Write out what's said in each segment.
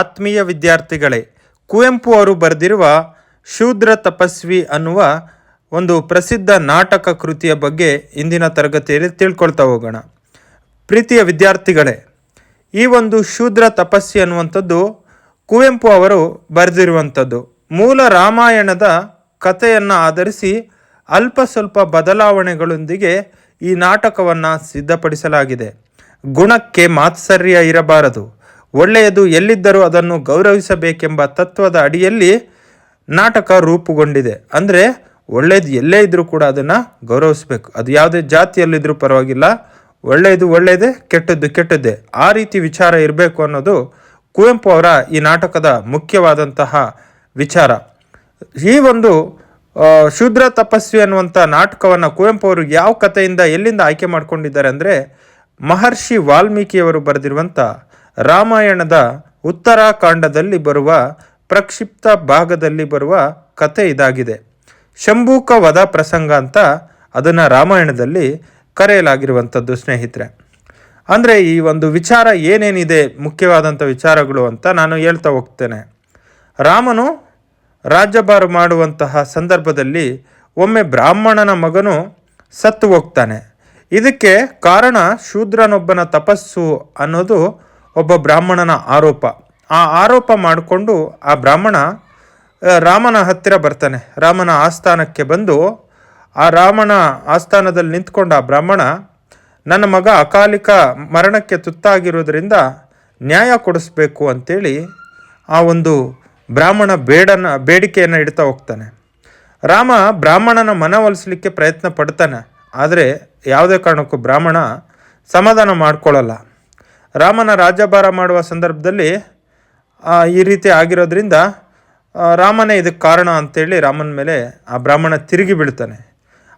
ಆತ್ಮೀಯ ವಿದ್ಯಾರ್ಥಿಗಳೇ, ಕುವೆಂಪು ಅವರು ಬರೆದಿರುವ ಶೂದ್ರ ತಪಸ್ವಿ ಅನ್ನುವ ಒಂದು ಪ್ರಸಿದ್ಧ ನಾಟಕ ಕೃತಿಯ ಬಗ್ಗೆ ಇಂದಿನ ತರಗತಿಯಲ್ಲಿ ತಿಳ್ಕೊಳ್ತಾ ಹೋಗೋಣ. ಪ್ರೀತಿಯ ವಿದ್ಯಾರ್ಥಿಗಳೇ, ಈ ಒಂದು ಶೂದ್ರ ತಪಸ್ವಿ ಅನ್ನುವಂಥದ್ದು ಕುವೆಂಪು ಅವರು ಬರೆದಿರುವಂಥದ್ದು. ಮೂಲ ರಾಮಾಯಣದ ಕಥೆಯನ್ನು ಆಧರಿಸಿ ಅಲ್ಪ ಸ್ವಲ್ಪ ಬದಲಾವಣೆಗಳೊಂದಿಗೆ ಈ ನಾಟಕವನ್ನು ಸಿದ್ಧಪಡಿಸಲಾಗಿದೆ. ಗುಣಕ್ಕೆ ಮಾತ್ಸರ್ಯ ಇರಬಾರದು. ಒಳ್ಳೆಯದು ಎಲ್ಲಿದ್ದರೂ ಅದನ್ನು ಗೌರವಿಸಬೇಕೆಂಬ ತತ್ವದ ಅಡಿಯಲ್ಲಿ ನಾಟಕ ರೂಪುಗೊಂಡಿದೆ. ಅಂದರೆ ಒಳ್ಳೆಯದು ಎಲ್ಲೇ ಇದ್ದರೂ ಕೂಡ ಅದನ್ನು ಗೌರವಿಸಬೇಕು. ಅದು ಯಾವುದೇ ಜಾತಿಯಲ್ಲಿದ್ದರೂ ಪರವಾಗಿಲ್ಲ. ಒಳ್ಳೆಯದು ಒಳ್ಳೆಯದೇ, ಕೆಟ್ಟದ್ದು ಕೆಟ್ಟದ್ದೇ. ಆ ರೀತಿ ವಿಚಾರ ಇರಬೇಕು ಅನ್ನೋದು ಕುವೆಂಪು ಅವರ ಈ ನಾಟಕದ ಮುಖ್ಯವಾದಂತಹ ವಿಚಾರ. ಈ ಒಂದು ಶೂದ್ರ ತಪಸ್ವಿ ಅನ್ನುವಂಥ ನಾಟಕವನ್ನು ಕುವೆಂಪು ಅವರು ಯಾವ ಕಥೆಯಿಂದ ಎಲ್ಲಿಂದ ಆಯ್ಕೆ ಮಾಡ್ಕೊಂಡಿದ್ದಾರೆ ಅಂದರೆ ಮಹರ್ಷಿ ವಾಲ್ಮೀಕಿಯವರು ಬರೆದಿರುವಂಥ ರಾಮಾಯಣದ ಉತ್ತರಾಖಂಡದಲ್ಲಿ ಬರುವ ಪ್ರಕ್ಷಿಪ್ತ ಭಾಗದಲ್ಲಿ ಬರುವ ಕಥೆ ಇದಾಗಿದೆ. ಶಂಭೂಕ ವಧ ಪ್ರಸಂಗ ಅಂತ ಅದನ್ನು ರಾಮಾಯಣದಲ್ಲಿ ಕರೆಯಲಾಗಿರುವಂಥದ್ದು ಸ್ನೇಹಿತರೆ. ಅಂದರೆ ಈ ಒಂದು ವಿಚಾರ ಏನೇನಿದೆ, ಮುಖ್ಯವಾದಂಥ ವಿಚಾರಗಳು ಅಂತ ನಾನು ಹೇಳ್ತಾ ಹೋಗ್ತೇನೆ. ರಾಮನು ರಾಜ್ಯಭಾರ ಮಾಡುವಂತಹ ಸಂದರ್ಭದಲ್ಲಿ ಒಮ್ಮೆ ಬ್ರಾಹ್ಮಣನ ಮಗನು ಸತ್ತು ಹೋಗ್ತಾನೆ. ಇದಕ್ಕೆ ಕಾರಣ ಶೂದ್ರನೊಬ್ಬನ ತಪಸ್ಸು ಅನ್ನೋದು ಒಬ್ಬ ಬ್ರಾಹ್ಮಣನ ಆರೋಪ. ಆ ಆರೋಪ ಮಾಡಿಕೊಂಡು ಆ ಬ್ರಾಹ್ಮಣ ರಾಮನ ಹತ್ತಿರ ಬರ್ತಾನೆ. ರಾಮನ ಆಸ್ಥಾನಕ್ಕೆ ಬಂದು ಆ ರಾಮನ ಆಸ್ಥಾನದಲ್ಲಿ ನಿಂತ್ಕೊಂಡ ಆ ಬ್ರಾಹ್ಮಣ, ನನ್ನ ಮಗ ಅಕಾಲಿಕ ಮರಣಕ್ಕೆ ತುತ್ತಾಗಿರೋದ್ರಿಂದ ನ್ಯಾಯ ಕೊಡಿಸ್ಬೇಕು ಅಂತೇಳಿ ಆ ಒಂದು ಬ್ರಾಹ್ಮಣ ಬೇಡನ, ಬೇಡಿಕೆಯನ್ನು ಇಡ್ತಾ ಹೋಗ್ತಾನೆ. ರಾಮ ಬ್ರಾಹ್ಮಣನ ಮನವೊಲಿಸಲಿಕ್ಕೆ ಪ್ರಯತ್ನ ಪಡ್ತಾನೆ. ಆದರೆ ಯಾವುದೇ ಕಾರಣಕ್ಕೂ ಬ್ರಾಹ್ಮಣ ಸಮಾಧಾನ ಮಾಡ್ಕೊಳ್ಳಲ್ಲ ರಾಮನ ರಾಜ್ಯಭಾರ ಮಾಡುವ ಸಂದರ್ಭದಲ್ಲಿ ಈ ರೀತಿ ಆಗಿರೋದ್ರಿಂದ ರಾಮನೇ ಇದಕ್ಕೆ ಕಾರಣ ಅಂತೇಳಿ ರಾಮನ ಮೇಲೆ ಆ ಬ್ರಾಹ್ಮಣ ತಿರುಗಿ ಬೀಳ್ತಾನೆ.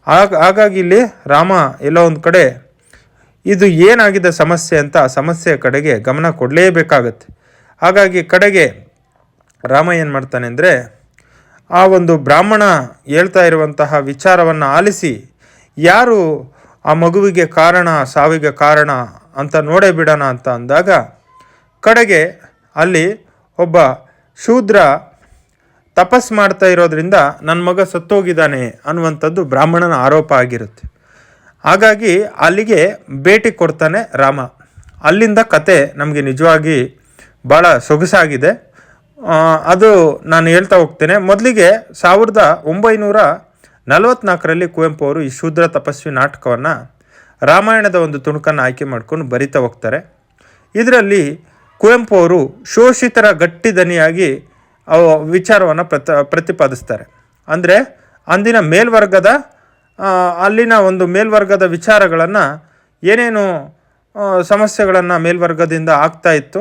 ಆಗ, ಹಾಗಾಗಿ ಇಲ್ಲಿ ರಾಮ ಎಲ್ಲೋ ಒಂದು ಕಡೆ, ಇದು ಏನಾಗಿದೆ ಸಮಸ್ಯೆ ಅಂತ ಆ ಸಮಸ್ಯೆಯ ಕಡೆಗೆ ಗಮನ ಕೊಡಲೇಬೇಕಾಗತ್ತೆ. ಹಾಗಾಗಿ ಕಡೆಗೆ ರಾಮ ಏನು ಮಾಡ್ತಾನೆ ಅಂದರೆ, ಆ ಒಂದು ಬ್ರಾಹ್ಮಣ ಹೇಳ್ತಾ ಇರುವಂತಹ ವಿಚಾರವನ್ನು ಆಲಿಸಿ, ಯಾರು ಆ ಮಗುವಿಗೆ ಕಾರಣ, ಸಾವಿಗೆ ಕಾರಣ ಅಂತ ನೋಡೇ ಬಿಡೋಣ ಅಂತ ಅಂದಾಗ ಕಡೆಗೆ ಅಲ್ಲಿ ಒಬ್ಬ ಶೂದ್ರ ತಪಸ್ ಮಾಡ್ತಾ ಇರೋದ್ರಿಂದ ನನ್ನ ಮಗ ಸತ್ತೋಗಿದ್ದಾನೆ ಅನ್ನುವಂಥದ್ದು ಬ್ರಾಹ್ಮಣನ ಆರೋಪ ಆಗಿರುತ್ತೆ. ಹಾಗಾಗಿ ಅಲ್ಲಿಗೆ ಭೇಟಿ ಕೊಡ್ತಾನೆ ರಾಮ. ಅಲ್ಲಿಂದ ಕತೆ ನಮಗೆ ನಿಜವಾಗಿ ಭಾಳ ಸೊಗಸಾಗಿದೆ. ಅದು ನಾನು ಹೇಳ್ತಾ ಹೋಗ್ತೇನೆ. ಮೊದಲಿಗೆ ಸಾವಿರದ ಒಂಬೈನೂರ ನಲವತ್ನಾಲ್ಕರಲ್ಲಿ ಕುವೆಂಪು ಅವರು ಈ ಶೂದ್ರ ತಪಸ್ವಿ ನಾಟಕವನ್ನು ರಾಮಾಯಣದ ಒಂದು ತುಣುಕನ್ನು ಆಯ್ಕೆ ಮಾಡ್ಕೊಂಡು ಬರಿತಾ ಹೋಗ್ತಾರೆ. ಇದರಲ್ಲಿ ಕುವೆಂಪು ಅವರು ಶೋಷಿತರ ಗಟ್ಟಿ ದನಿಯಾಗಿ ವಿಚಾರವನ್ನು ಪ್ರತ, ಪ್ರತಿಪಾದಿಸ್ತಾರೆ. ಅಂದರೆ ಅಂದಿನ ಮೇಲ್ವರ್ಗದ ಅಲ್ಲಿನ ಒಂದು ಮೇಲ್ವರ್ಗದ ವಿಚಾರಗಳನ್ನು ಏನೇನು ಸಮಸ್ಯೆಗಳನ್ನು ಮೇಲ್ವರ್ಗದಿಂದ ಆಗ್ತಾ ಇತ್ತು.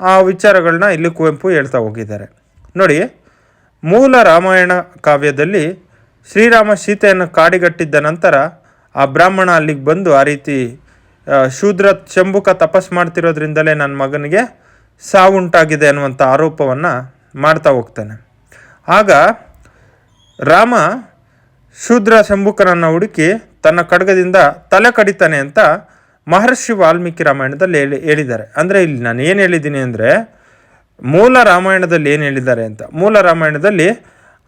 ಆ ವಿಚಾರಗಳನ್ನ ಇಲ್ಲಿ ಕುವೆಂಪು ಹೇಳ್ತಾ ಹೋಗಿದ್ದಾರೆ. ನೋಡಿ, ಮೂಲ ರಾಮಾಯಣ ಕಾವ್ಯದಲ್ಲಿ ಶ್ರೀರಾಮ ಸೀತೆಯನ್ನು ಕಾಡಿಗಟ್ಟಿದ್ದ ನಂತರ ಆ ಬ್ರಾಹ್ಮಣ ಅಲ್ಲಿಗೆ ಬಂದು ಆ ರೀತಿ ಶೂದ್ರ ಶಂಭುಕ ತಪಸ್ ಮಾಡ್ತಿರೋದ್ರಿಂದಲೇ ನನ್ನ ಮಗನಿಗೆ ಸಾವುಂಟಾಗಿದೆ ಅನ್ನುವಂಥ ಆರೋಪವನ್ನು ಮಾಡ್ತಾ ಹೋಗ್ತಾನೆ. ಆಗ ರಾಮ ಶೂದ್ರ ಶಂಭುಕನನ್ನು ಹುಡುಕಿ ತನ್ನ ಖಡ್ಗದಿಂದ ತಲೆ ಕಡಿತಾನೆ ಅಂತ ಮಹರ್ಷಿ ವಾಲ್ಮೀಕಿ ರಾಮಾಯಣದಲ್ಲಿ ಹೇಳಿ, ಹೇಳಿದ್ದಾರೆ. ಅಂದರೆ ಇಲ್ಲಿ ನಾನು ಏನು ಹೇಳಿದ್ದೀನಿ ಅಂದರೆ, ಮೂಲ ರಾಮಾಯಣದಲ್ಲಿ ಏನು ಹೇಳಿದ್ದಾರೆ ಅಂತ. ಮೂಲ ರಾಮಾಯಣದಲ್ಲಿ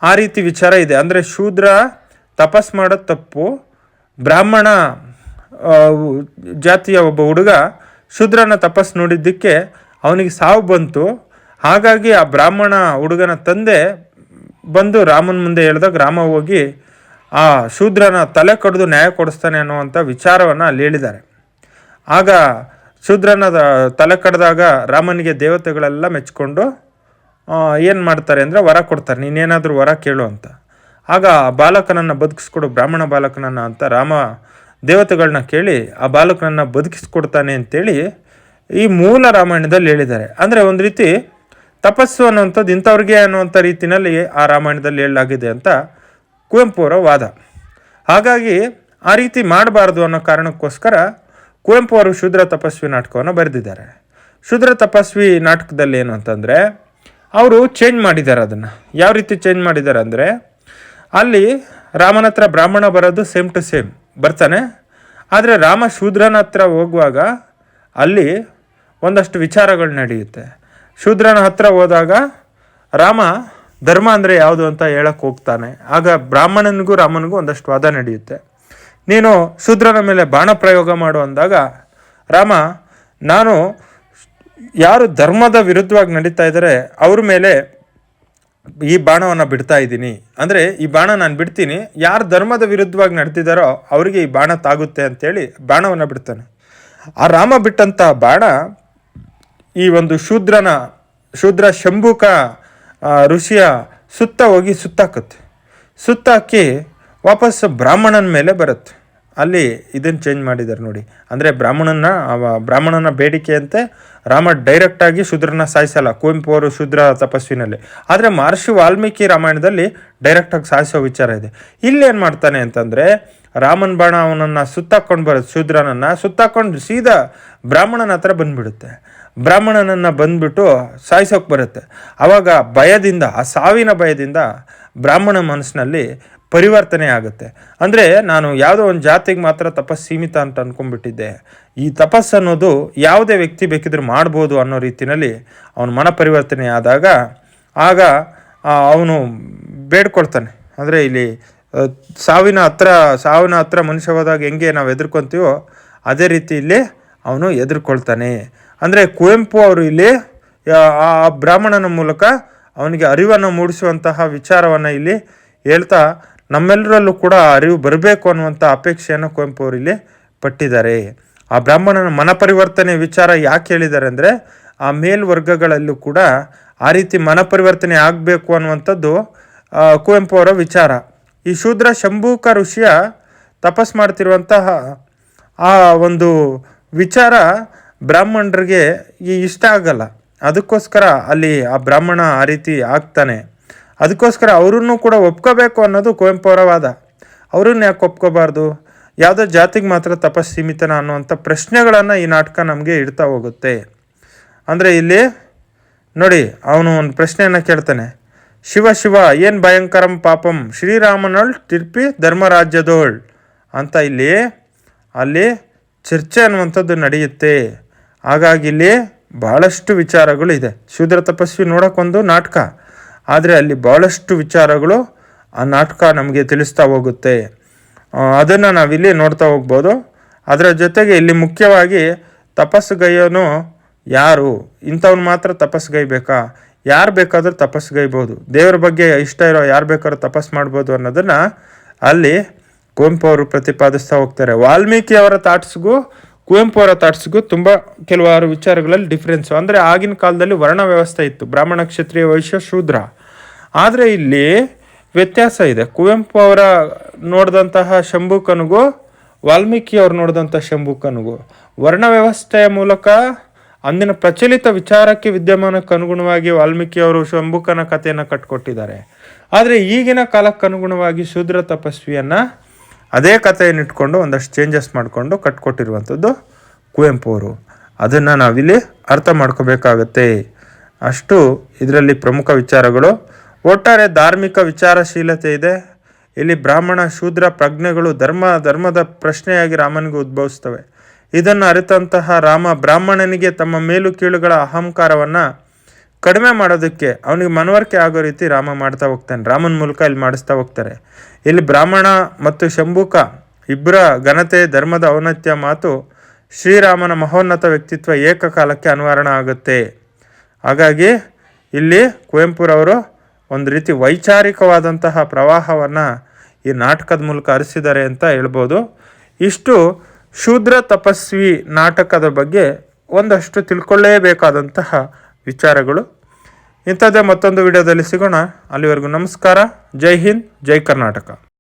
ಆ ರೀತಿ ವಿಚಾರ ಇದೆ. ಅಂದರೆ ಶೂದ್ರ ತಪಸ್ ಮಾಡೋದು ತಪ್ಪು ಬ್ರಾಹ್ಮಣ ಜಾತಿಯ ಒಬ್ಬ ಹುಡುಗ ಶೂದ್ರನ ತಪಸ್ ನೋಡಿದ್ದಕ್ಕೆ ಅವನಿಗೆ ಸಾವು ಬಂತು. ಹಾಗಾಗಿ ಆ ಬ್ರಾಹ್ಮಣ ಹುಡುಗನ ತಂದೆ ಬಂದು ರಾಮನ ಮುಂದೆ ಹೇಳಿದಾಗ ರಾಮ ಹೋಗಿ ಆ ಶೂದ್ರನ ತಲೆ ಕಡಿದು ನ್ಯಾಯ ಕೊಡಿಸ್ತಾನೆ ಅನ್ನುವಂಥ ವಿಚಾರವನ್ನು ಅಲ್ಲಿ ಹೇಳಿದ್ದಾರೆ. ಆಗ ಶೂದ್ರನ ತಲೆ ಕಡ್ದಾಗ ರಾಮನಿಗೆ ದೇವತೆಗಳೆಲ್ಲ ಮೆಚ್ಚಿಕೊಂಡು ಏನು ಮಾಡ್ತಾರೆ ಅಂದರೆ ವರ ಕೊಡ್ತಾರೆ. ನೀನೇನಾದರೂ ವರ ಕೇಳು ಅಂತ. ಆಗ ಆ ಬಾಲಕನನ್ನು ಬದುಕಿಸ್ಕೊಡು, ಬ್ರಾಹ್ಮಣ ಬಾಲಕನನ್ನು ಅಂತ ರಾಮ ದೇವತೆಗಳನ್ನ ಕೇಳಿ ಆ ಬಾಲಕನನ್ನು ಬದುಕಿಸ್ಕೊಡ್ತಾನೆ ಅಂತೇಳಿ ಈ ಮೂಲ ರಾಮಾಯಣದಲ್ಲಿ ಹೇಳಿದ್ದಾರೆ. ಅಂದರೆ ಒಂದು ರೀತಿ ತಪಸ್ಸು ಅನ್ನುವಂಥದ್ದು ಇಂಥವ್ರಿಗೆ ಅನ್ನುವಂಥ ರೀತಿಯಲ್ಲಿ ಆ ರಾಮಾಯಣದಲ್ಲಿ ಹೇಳಲಾಗಿದೆ ಅಂತ ಕುವೆಂಪು ಅವರ ವಾದ. ಹಾಗಾಗಿ ಆ ರೀತಿ ಮಾಡಬಾರ್ದು ಅನ್ನೋ ಕಾರಣಕ್ಕೋಸ್ಕರ ಕುವೆಂಪು ಅವರು ಶೂದ್ರ ತಪಸ್ವಿ ನಾಟಕವನ್ನು ಬರೆದಿದ್ದಾರೆ. ಶೂದ್ರ ತಪಸ್ವಿ ನಾಟಕದಲ್ಲಿ ಏನು ಅಂತಂದರೆ, ಅವರು ಚೇಂಜ್ ಮಾಡಿದ್ದಾರೆ ಅದನ್ನು. ಯಾವ ರೀತಿ ಚೇಂಜ್ ಮಾಡಿದ್ದಾರೆ ಅಂದರೆ ಅಲ್ಲಿ ರಾಮನ ಹತ್ರ ಬ್ರಾಹ್ಮಣ ಬರೋದು ಸೇಮ್ ಟು ಸೇಮ್ ಬರ್ತಾನೆ. ಆದರೆ ರಾಮ ಶೂದ್ರನ ಹತ್ರ ಹೋಗುವಾಗ ಅಲ್ಲಿ ಒಂದಷ್ಟು ವಿಚಾರಗಳು ನಡೆಯುತ್ತೆ. ಶೂದ್ರನ ಹತ್ರ ಹೋದಾಗ ರಾಮ ಧರ್ಮ ಅಂದರೆ ಯಾವುದು ಅಂತ ಹೇಳಕ್ಕೆ ಹೋಗ್ತಾನೆ. ಆಗ ಬ್ರಾಹ್ಮಣನಿಗೂ ರಾಮನಿಗೂ ಒಂದಷ್ಟು ವಾದ ನಡೆಯುತ್ತೆ. ನೀನು ಶೂದ್ರನ ಮೇಲೆ ಬಾಣ ಪ್ರಯೋಗ ಮಾಡು ಅಂದಾಗ ರಾಮ, ನಾನು ಯಾರು ಧರ್ಮದ ವಿರುದ್ಧವಾಗಿ ನಡೀತಾ ಇದ್ದಾರೆ, ಅವ್ರ ಮೇಲೆ ಈ ಬಾಣವನ್ನು ಬಿಡ್ತಾ ಇದ್ದೀನಿ. ಅಂದರೆ ಈ ಬಾಣ ನಾನು ಬಿಡ್ತೀನಿ, ಯಾರು ಧರ್ಮದ ವಿರುದ್ಧವಾಗಿ ನಡೆದಿದ್ದಾರೋ ಅವರಿಗೆ ಈ ಬಾಣ ತಾಗುತ್ತೆ ಅಂತೇಳಿ ಬಾಣವನ್ನು ಬಿಡ್ತಾನೆ. ಆ ರಾಮ ಬಿಟ್ಟಂಥ ಬಾಣ ಈ ಒಂದು ಶೂದ್ರನ, ಶೂದ್ರ ಶಂಭುಕ ಋಷಿಯ ಸುತ್ತ ಹೋಗಿ ಸುತ್ತಾಕುತ್ತೆ. ಸುತ್ತಾಕಿ ವಾಪಸ್ ಬ್ರಾಹ್ಮಣನ ಮೇಲೆ ಬರುತ್ತೆ. ಅಲ್ಲಿ ಇದನ್ನು ಚೇಂಜ್ ಮಾಡಿದ್ದಾರೆ ನೋಡಿ. ಅಂದರೆ ಬ್ರಾಹ್ಮಣನ ಬ್ರಾಹ್ಮಣನ ಬೇಡಿಕೆಯಂತೆ ರಾಮ ಡೈರೆಕ್ಟಾಗಿ ಶುದ್ರನ ಸಾಯಿಸಲ್ಲ. ಕುವೆಂಪು ಅವರು ಶುದ್ರ ತಪಸ್ವಿನಲ್ಲಿ. ಆದರೆ ಮಹರ್ಷಿ ವಾಲ್ಮೀಕಿ ರಾಮಾಯಣದಲ್ಲಿ ಡೈರೆಕ್ಟಾಗಿ ಸಾಯಿಸೋ ವಿಚಾರ ಇದೆ. ಇಲ್ಲಿ ಏನು ಮಾಡ್ತಾನೆ ಅಂತಂದರೆ ರಾಮನ್ ಬಾಣ ಅವನನ್ನು ಸುತ್ತಾಕೊಂಡು ಬರುತ್ತೆ ಶೂದ್ರನನ್ನು ಸುತ್ತಾಕೊಂಡು ಸೀದಾ ಬ್ರಾಹ್ಮಣನ ಹತ್ರ ಬಂದ್ಬಿಡುತ್ತೆ. ಬ್ರಾಹ್ಮಣನನ್ನು ಬಂದುಬಿಟ್ಟು ಸಾಯಿಸೋಕೆ ಬರುತ್ತೆ. ಆವಾಗ ಭಯದಿಂದ, ಆ ಸಾವಿನ ಭಯದಿಂದ ಬ್ರಾಹ್ಮಣ ಮನಸ್ಸಿನಲ್ಲಿ ಪರಿವರ್ತನೆ ಆಗುತ್ತೆ. ಅಂದರೆ ನಾನು ಯಾವುದೋ ಒಂದು ಜಾತಿಗೆ ಮಾತ್ರ ತಪಸ್ಸು ಸೀಮಿತ ಅಂತ ಅಂದ್ಕೊಂಡ್ಬಿಟ್ಟಿದ್ದೆ ಈ ತಪಸ್ಸು ಅನ್ನೋದು ಯಾವುದೇ ವ್ಯಕ್ತಿ ಬೇಕಿದ್ರೂ ಮಾಡ್ಬೋದು ಅನ್ನೋ ರೀತಿಯಲ್ಲಿ ಅವನ ಮನ ಪರಿವರ್ತನೆ ಆದಾಗ ಆಗ ಅವನು ಬೇಡ್ಕೊಳ್ತಾನೆ. ಅಂದರೆ ಇಲ್ಲಿ ಸಾವಿನ ಹತ್ರ ಸಾವಿನ ಹತ್ರ ಮನುಷ್ಯ ಹೋದಾಗ ಹೆಂಗೆ ನಾವು ಎದುರ್ಕೊತೀವೋ ಅದೇ ರೀತಿ ಇಲ್ಲಿ ಅವನು ಎದುರ್ಕೊಳ್ತಾನೆ ಅಂದರೆ ಕುವೆಂಪು ಅವರು ಇಲ್ಲಿ ಆ ಬ್ರಾಹ್ಮಣನ ಮೂಲಕ ಅವನಿಗೆ ಅರಿವನ್ನು ಮೂಡಿಸುವಂತಹ ವಿಚಾರವನ್ನು ಇಲ್ಲಿ ಹೇಳ್ತಾ ನಮ್ಮೆಲ್ಲರಲ್ಲೂ ಕೂಡ ಅರಿವು ಬರಬೇಕು ಅನ್ನುವಂಥ ಅಪೇಕ್ಷೆಯನ್ನು ಕುವೆಂಪು ಅವರು ಇಲ್ಲಿ ಪಟ್ಟಿದ್ದಾರೆ. ಆ ಬ್ರಾಹ್ಮಣನ ಮನ ಪರಿವರ್ತನೆ ವಿಚಾರ ಯಾಕೆ ಹೇಳಿದ್ದಾರೆ ಅಂದರೆ, ಆ ಮೇಲ್ವರ್ಗಗಳಲ್ಲೂ ಕೂಡ ಆ ರೀತಿ ಮನ ಪರಿವರ್ತನೆ ಆಗಬೇಕು ಅನ್ನುವಂಥದ್ದು ಕುವೆಂಪು ಅವರ ವಿಚಾರ. ಈ ಶೂದ್ರ ಶಂಭೂಕ ಋಷಿಯ ತಪಸ್ ಮಾಡ್ತಿರುವಂತಹ ಆ ಒಂದು ವಿಚಾರ ಬ್ರಾಹ್ಮಣರಿಗೆ ಇಷ್ಟ ಆಗಲ್ಲ. ಅದಕ್ಕೋಸ್ಕರ ಅಲ್ಲಿ ಆ ಬ್ರಾಹ್ಮಣ ಆ ರೀತಿ ಆಗ್ತಾನೆ. ಅದಕ್ಕೋಸ್ಕರ ಅವರನ್ನು ಕೂಡ ಒಪ್ಕೋಬೇಕು ಅನ್ನೋದು ಕುವೆಂಪು ಅವರ ವಾದ. ಅವ್ರನ್ನ ಯಾಕೆ ಒಪ್ಕೋಬಾರ್ದು? ಯಾವುದೋ ಜಾತಿಗೆ ಮಾತ್ರ ತಪಸ್ ಸೀಮಿತನ ಅನ್ನುವಂಥ ಪ್ರಶ್ನೆಗಳನ್ನು ಈ ನಾಟಕ ನಮಗೆ ಇಡ್ತಾ ಹೋಗುತ್ತೆ. ಅಂದರೆ ಇಲ್ಲಿ ನೋಡಿ, ಅವನು ಒಂದು ಪ್ರಶ್ನೆಯನ್ನು ಕೇಳ್ತಾನೆ. ಶಿವ ಶಿವ, ಏನು ಭಯಂಕರಂ ಪಾಪಂ? ಶ್ರೀರಾಮನಳ್ ತಿರ್ಪಿ ಧರ್ಮರಾಜ್ಯದೋಳ್ ಅಂತ ಇಲ್ಲಿ, ಅಲ್ಲಿ ಚರ್ಚೆ ಅನ್ನುವಂಥದ್ದು ನಡೆಯುತ್ತೆ. ಹಾಗಾಗಿ ಇಲ್ಲಿ ಭಾಳಷ್ಟು ವಿಚಾರಗಳು ಇದೆ. ಶೂದ್ರ ತಪಸ್ವಿ ನೋಡೋಕ್ಕೊಂದು ನಾಟಕ. ಆದರೆ ಅಲ್ಲಿ ಭಾಳಷ್ಟು ವಿಚಾರಗಳು ಆ ನಾಟಕ ನಮಗೆ ತಿಳಿಸ್ತಾ ಹೋಗುತ್ತೆ. ಅದನ್ನು ನಾವಿಲ್ಲಿ ನೋಡ್ತಾ ಹೋಗ್ಬೋದು. ಅದರ ಜೊತೆಗೆ ಇಲ್ಲಿ ಮುಖ್ಯವಾಗಿ ತಪಸ್ಸುಗೈಯೋನು ಯಾರು? ಇಂಥವ್ನು ಮಾತ್ರ ತಪಸ್ಸುಗೈಬೇಕಾ ಯಾರು ಬೇಕಾದರೂ ತಪಸ್ಸುಗೈಬೋದು. ದೇವರ ಬಗ್ಗೆ ಇಷ್ಟ ಇರೋ ಯಾರು ಬೇಕಾದ್ರೂ ತಪಸ್ಸು ಮಾಡ್ಬೋದು ಅನ್ನೋದನ್ನು ಅಲ್ಲಿ ಕುವೆಂಪು ಅವರು ಪ್ರತಿಪಾದಿಸ್ತಾ ಹೋಗ್ತಾರೆ. ವಾಲ್ಮೀಕಿ ಅವರ ಥಾಟ್ಸ್ಗೂ ಕುವೆಂಪು ಅವರ ಥಾಟ್ಸ್ಗೂ ತುಂಬ ಕೆಲವಾರು ವಿಚಾರಗಳಲ್ಲಿ ಡಿಫ್ರೆನ್ಸು ಅಂದರೆ ಆಗಿನ ಕಾಲದಲ್ಲಿ ವರ್ಣ ವ್ಯವಸ್ಥೆ ಇತ್ತು. ಬ್ರಾಹ್ಮಣ ಕ್ಷತ್ರಿಯ ವೈಶ್ಯ ಶೂದ್ರ. ಆದರೆ ಇಲ್ಲಿ ವ್ಯತ್ಯಾಸ ಇದೆ. ಕುವೆಂಪು ಅವರ ನೋಡಿದಂತಹ ಶಂಭುಕನಿಗೂ, ವಾಲ್ಮೀಕಿ ಅವರು ನೋಡಿದಂಥ ಶಂಭುಕನಿಗೂ. ವರ್ಣ ವ್ಯವಸ್ಥೆಯ ಮೂಲಕ ಅಂದಿನ ಪ್ರಚಲಿತ ವಿಚಾರಕ್ಕೆ ವಿದ್ಯಮಾನಕ್ಕೆ ಅನುಗುಣವಾಗಿ ವಾಲ್ಮೀಕಿ ಅವರು ಶಂಭುಕನ ಕಥೆಯನ್ನು ಕಟ್ಕೊಟ್ಟಿದ್ದಾರೆ. ಆದರೆ ಈಗಿನ ಕಾಲಕ್ಕೆ ಅನುಗುಣವಾಗಿ ಶೂದ್ರ ತಪಸ್ವಿಯನ್ನು ಅದೇ ಕಥೆಯನ್ನು ಇಟ್ಕೊಂಡು ಒಂದಷ್ಟು ಚೇಂಜಸ್ ಮಾಡಿಕೊಂಡು ಕಟ್ಕೊಟ್ಟಿರುವಂಥದ್ದು ಕುವೆಂಪು ಅವರು. ಅದನ್ನು ನಾವಿಲ್ಲಿ ಅರ್ಥ ಮಾಡ್ಕೋಬೇಕಾಗತ್ತೆ. ಅಷ್ಟು ಇದರಲ್ಲಿ ಪ್ರಮುಖ ವಿಚಾರಗಳು. ಒಟ್ಟಾರೆ ಧಾರ್ಮಿಕ ವಿಚಾರಶೀಲತೆ ಇದೆ. ಇಲ್ಲಿ ಬ್ರಾಹ್ಮಣ, ಶೂದ್ರ ಪ್ರಜ್ಞೆಗಳು ಧರ್ಮ, ಧರ್ಮದ ಪ್ರಶ್ನೆಯಾಗಿ ರಾಮನಿಗೆ ಉದ್ಭವಿಸ್ತವೆ. ಇದನ್ನು ಅರಿತಂತಹ ರಾಮ ಬ್ರಾಹ್ಮಣನಿಗೆ ತಮ್ಮ ಮೇಲು ಕೀಳುಗಳ ಅಹಂಕಾರವನ್ನು ಕಡಿಮೆ ಮಾಡೋದಕ್ಕೆ ಅವನಿಗೆ ಮನವರಿಕೆ ಆಗೋ ರೀತಿ ರಾಮ ಮಾಡ್ತಾ ಹೋಗ್ತಾನೆ. ರಾಮನ ಮೂಲಕ ಇಲ್ಲಿ ಮಾಡಿಸ್ತಾ ಹೋಗ್ತಾರೆ. ಇಲ್ಲಿ ಬ್ರಾಹ್ಮಣ ಮತ್ತು ಶಂಭುಕ ಇಬ್ಬರ ಘನತೆ, ಧರ್ಮದ ಔನತ್ಯ ಮಾತು ಶ್ರೀರಾಮನ ಮಹೋನ್ನತ ವ್ಯಕ್ತಿತ್ವ ಏಕಕಾಲಕ್ಕೆ ಅನುವರಣ ಆಗುತ್ತೆ. ಹಾಗಾಗಿ ಇಲ್ಲಿ ಕುವೆಂಪುರವರು ಒಂದು ರೀತಿ ವೈಚಾರಿಕವಾದಂತಹ ಪ್ರವಾಹವನ್ನು ಈ ನಾಟಕದ ಮೂಲಕ ಹರಿಸಿದ್ದಾರೆ ಅಂತ ಹೇಳ್ಬೋದು. ಇಷ್ಟು ಶೂದ್ರ ತಪಸ್ವಿ ನಾಟಕದ ಬಗ್ಗೆ ಒಂದಷ್ಟು ತಿಳ್ಕೊಳ್ಳೇಬೇಕಾದಂತಹ ವಿಚಾರಗಳು ಇಂಥದ್ದೇ ಮತ್ತೊಂದು ವಿಡಿಯೋದಲ್ಲಿ ಸಿಗೋಣ. ಅಲ್ಲಿವರೆಗೂ ನಮಸ್ಕಾರ. ಜೈ ಹಿಂದ್ ಜೈ ಕರ್ನಾಟಕ.